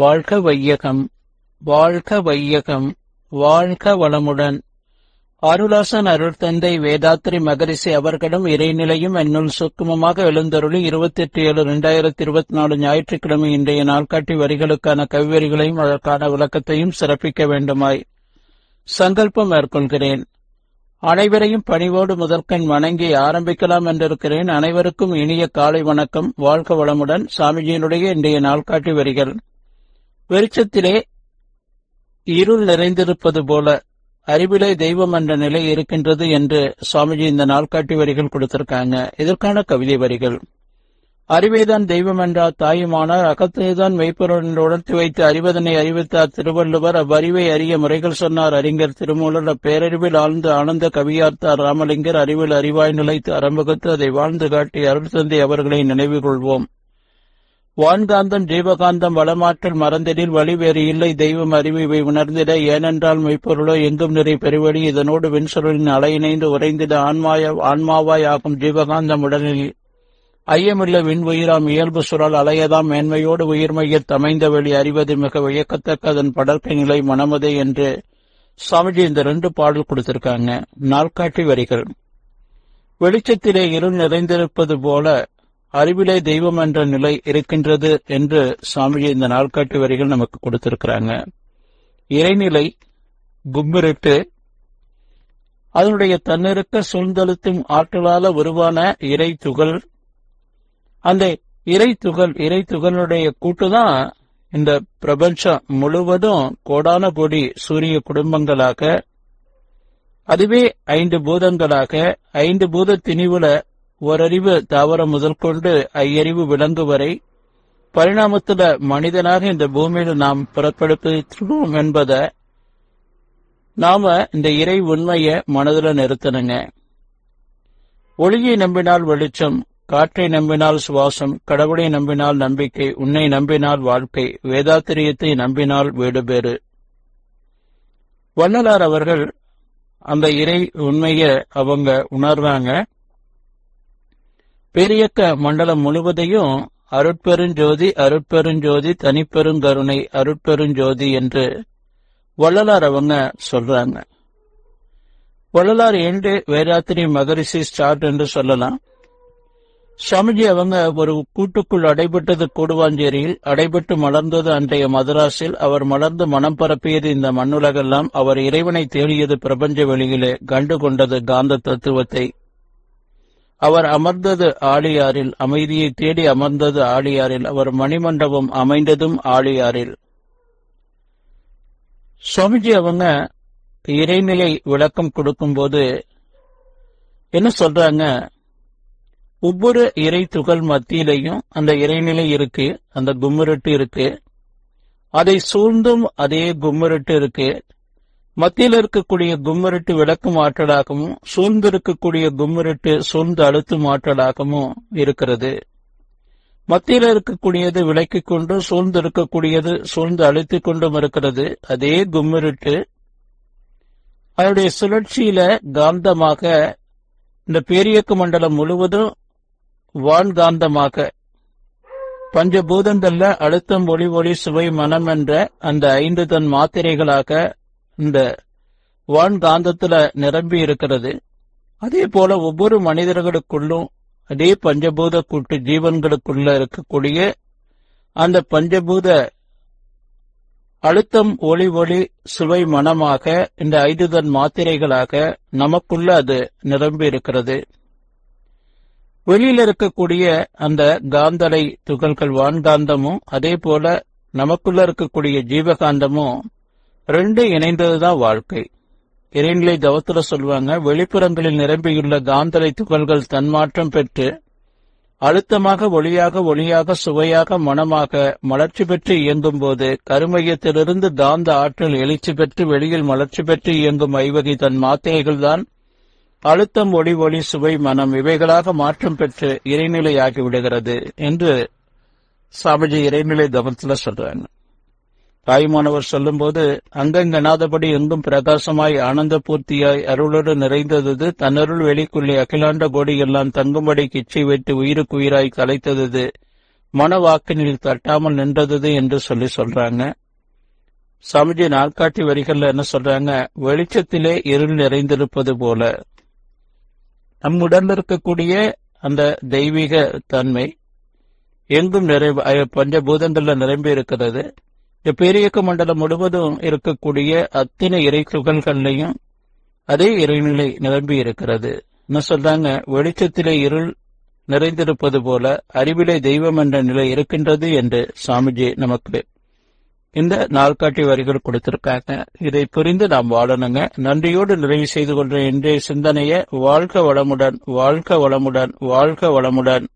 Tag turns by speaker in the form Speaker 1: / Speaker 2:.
Speaker 1: வாழ்க வையகம் வாழ்க வையகம் வாழ்க வளமுடன். அருளாசன் அருள்தந்தை வேதாத்ரி வேதாத்திரி மகரிஷி அவர்களும் இறைநிலையும் என்னுள் சுக்குமமாக எழுந்தருளி இருபத்தி எட்டு ஏழு இரண்டாயிரத்தி இருபத்தி நாலு ஞாயிற்றுக்கிழமை இன்றைய நாள்காட்டி வரிகளுக்கான கவிவரிகளையும் அதற்கான விளக்கத்தையும் சிறப்பிக்க வேண்டுமாய் சங்கல்பம் மேற்கொள்கிறேன். அனைவரையும் பணிவோடு முதற்கண் வணங்கி ஆரம்பிக்கலாம் என்றிருக்கிறேன். அனைவருக்கும் இனிய காலை வணக்கம். வாழ்க வளமுடன். சாமிஜியினுடைய இன்றைய நாள்காட்டி வரிகள். வெளிச்சத்திலே இருள் நிறைந்திருப்பது போல அறிவிலே தெய்வம் என்ற நிலை இருக்கின்றது என்று சுவாமிஜி இந்த நாள்காட்டி வரிகள் கொடுத்திருக்காங்க. இதற்கான கவிதை வரிகள். அறிவேதான் தெய்வம் என்றார் தாயுமானார் அகத்தைதான் மெய்ப்பொருள் என்று உணர்த்தி வைத்து அறிவதனை அறிவித்தார் திருவள்ளுவர். அவ்வறிவை அறிய முறைகள் சொன்னார் அறிஞர் திருமூலர். அப்பேரறிவில் ஆழ்ந்து ஆனந்த கவியார்த்தார் ராமலிங்கர். அறிவில் அறிவாய் நிலைத்து அறம்பகுத்து அதை வாழ்ந்து காட்டி அருள் தந்தை அவர்களை நினைவு கொள்வோம். வான்காந்தம் ஜீவகாந்தம் வளமாற்றல் மறந்திடில் வழி வேறு இல்லை. தெய்வம் அறிவு இவை உணர்ந்திட ஏனென்றால் மெய்ப்பொருளோ எங்கும் நிறை பெருவழி. இதனோடு விண்சொருளின் அலையிணைந்து உறைந்திட ஆன்மாய ஆன்மாவாய் ஆகும் ஜீவகாந்தம் உடலில். ஐயமில்ல விண் உயிராம் இயல்பு சுழல் அலையதாம் மேன்மையோடு உயிர்மையில் தமைந்த வெளி அறிவது மிக வியக்கத்தக்க அதன் படர்க்கை நிலை மனமதே என்று சுவாமிஜி இந்த ரெண்டு பாடல் கொடுத்திருக்காங்க. நாள்காட்டி வரிகள். வெளிச்சத்திலே இருள் நிறைந்திருப்பது போல அறிவிலே தெய்வம் என்ற நிலை இருக்கின்றது என்று சுவாமிஜி இந்த நாள்காட்டி வரிகள் நமக்கு கொடுத்திருக்கிறாங்க. இறைநிலை கும்பிரிட்டு அதனுடைய தன்னிருக்க சூழ்ந்தழுத்தும் ஆற்றலால உருவான இறை துகள். அந்த இறை துகள் இறை துகளுடைய கூட்டுதான் இந்த பிரபஞ்சம் முழுவதும் கோடான கோடி சூரிய குடும்பங்களாக அதுவே ஐந்து பூதங்களாக ஐந்து பூத திணிவுல ஓரறிவு தாவரம் முதல் கொண்டு ஐயறிவு விலங்கு வரை பரிணாமத்துல மனிதனாக இந்த பூமியில நாம் பிறப்பெடுப்பிருக்கிறோம் என்பதை நாம இந்த இறை உண்மையை மனதில் நிறுத்தணுங்க. ஒளியை நம்பினால் வெளிச்சம் காற்றை நம்பினால் சுவாசம் கடவுளை நம்பினால் நம்பிக்கை உன்னை நம்பினால் வாழ்க்கை வேதாத்திரியத்தை நம்பினால் வீடு பேறு. வள்ளலார் அவர்கள் அந்த இறை உண்மையை அவங்க உணர்வாங்க. பெரியக்க மண்டலம் முழுவதையும் அருட்பெருஞ்சோதி அருட்பெருஞ்சோதி தனிப்பெருங்கருணை அருட்பெருஞ்சோதி என்று வள்ளலார் அவங்க சொல்றாங்க. வள்ளலார் என்று வேதாத்திரி மகரிஷி ஸ்டார்ட் என்று சொல்லலாம். சுவாமிஜி அவங்க ஒரு கூட்டுக்குள் அடைபட்டது கூடுவாஞ்சேரியில் அடைபட்டு மலர்ந்தது அன்றைய மதராஸில் அவர் மலர்ந்து மனம் பரப்பியது இந்த மண்ணுலகெல்லாம் அவர் இறைவனை தேடியது பிரபஞ்ச வெளியிலே கண்டு கொண்டது காந்த தத்துவத்தை. அவர் அமர்ந்தது ஆழியாரில் அமைதியை தேடி அமர்ந்தது ஆழியாரில் அவர் மணிமண்டபம் அமைந்ததும் ஆழியாரில் சுவாமிஜி அவங்க இறைநிலை விளக்கம் கொடுக்கும்போது என்ன சொல்றாங்க? ஒவ்வொரு இறை துகள் மத்தியிலையும் அந்த இறைநிலை இருக்கு அந்த கும்முரட்டு இருக்கு. அதை சூழ்ந்தும் அதே கும்முரட்டு இருக்கு. மத்தியில் இருக்கக்கூடிய கும்மிரட்டு விளக்கும் ஆற்றலாகவும் சூழ்ந்து இருக்கக்கூடிய கும்மிரட்டு சூழ்ந்து அழுத்தும் ஆற்றலாகவும் இருக்கிறது. மத்தியில் இருக்கக்கூடியது விளக்கிக் கொண்டு சூழ்ந்து இருக்கக்கூடியது சூழ்ந்து அழுத்திக் கொண்டும் இருக்கிறது. அதே கும்முருட்டு அதனுடைய சுழற்சியில காந்தமாக இந்த பேரியக்க மண்டலம் முழுவதும் வான்காந்தமாக பஞ்சபூதங்கள்ல அழுத்தம் ஒளி ஒளி சுவை மனம் என்ற அந்த ஐந்து தன் மாத்திரைகளாக இந்த வான்காந்தத்துல நிரம்பி இருக்கிறது. அதே போல ஒவ்வொரு மனிதர்களுக்குள்ளும் அதே பஞ்சபூத கூட்டு ஜீவன்களுக்குள்ள இருக்கக்கூடிய அந்த பஞ்சபூத அழுத்தம் ஒளி ஒளி சுவை மனமாக இந்த ஐந்துதன் மாத்திரைகளாக நமக்குள்ள அது நிரம்பி இருக்கிறது. வெளியில் இருக்கக்கூடிய அந்த காந்தலை துகள்கள் வான்காந்தமும் அதே போல நமக்குள்ள இருக்கக்கூடிய ஜீவகாந்தமும் ரெண்டு இணைந்ததுதான் வாழ்க்கை. இறைநிலை தவத்துல சொல்லுவாங்க வெளிப்புறங்களில் நிரம்பியுள்ள காந்தலை துகள்கள் தன்மாற்றம் பெற்று அழுத்தமாக ஒளியாக ஒளியாக சுவையாக மனமாக மலர்ச்சி பெற்று இயங்கும் போது கருமையத்திலிருந்து காந்த ஆற்றல் எழுச்சி பெற்று வெளியில் மலர்ச்சி பெற்று இயங்கும் ஐவகை தன் மாத்திரைகள்தான். அழுத்தம் ஒளி ஒளி சுவை மனம் இவைகளாக மாற்றம் பெற்று இறைநிலையாகி விடுகிறது என்று சாமிஜி இறைநிலை தவத்துல சொல்றாங்க. தாய்மானவர் சொல்லும்போது அங்கங்கனாதபடி எங்கும் பிரகாசமாய் ஆனந்த பூர்த்தியாய் அருளோடு நிறைந்தது தன்னருள் வெளிக்குள்ளே அகிலாண்ட கோடி எல்லாம் தங்கும்படி கிச்சை வைத்து உயிருக்குயிராய் கலைத்தது மனவாக்கினில் தட்டாமல் நின்றது என்று சொல்லி சொல்றாங்க. சமஜி நாட்காட்டி வரிகள்ல என்ன சொல்றாங்க? வெளிச்சத்திலே இருள் நிறைந்திருப்பது போல. நம் உடல்ல இருக்கக்கூடிய அந்த தெய்வீக தன்மை எங்கும் நிறை பஞ்சபூதங்கள்ல நிரம்பி இருக்கிறது இப்பேரியக்க மண்டலம் முழுவதும் இருக்கக்கூடிய அத்தனை இறை துகள்கள்லையும் அதே இறைநிலை நிரம்பி இருக்கிறது. என்ன சொல்றாங்க? வெளிச்சத்திலே இருள் நிறைந்திருப்பது போல அறிவிலே தெய்வம் என்ற நிலை இருக்கின்றது என்று சாமிஜி நமக்கு இந்த நாள்காட்டி வரிகள் கொடுத்திருக்காங்க. இதை புரிந்து நாம் வாழணுங்க. நன்றியோடு நிறைவு செய்து கொள்ற இன்றைய சிந்தனையை வாழ்க வளமுடன் வாழ்க வளமுடன் வாழ்க வளமுடன்.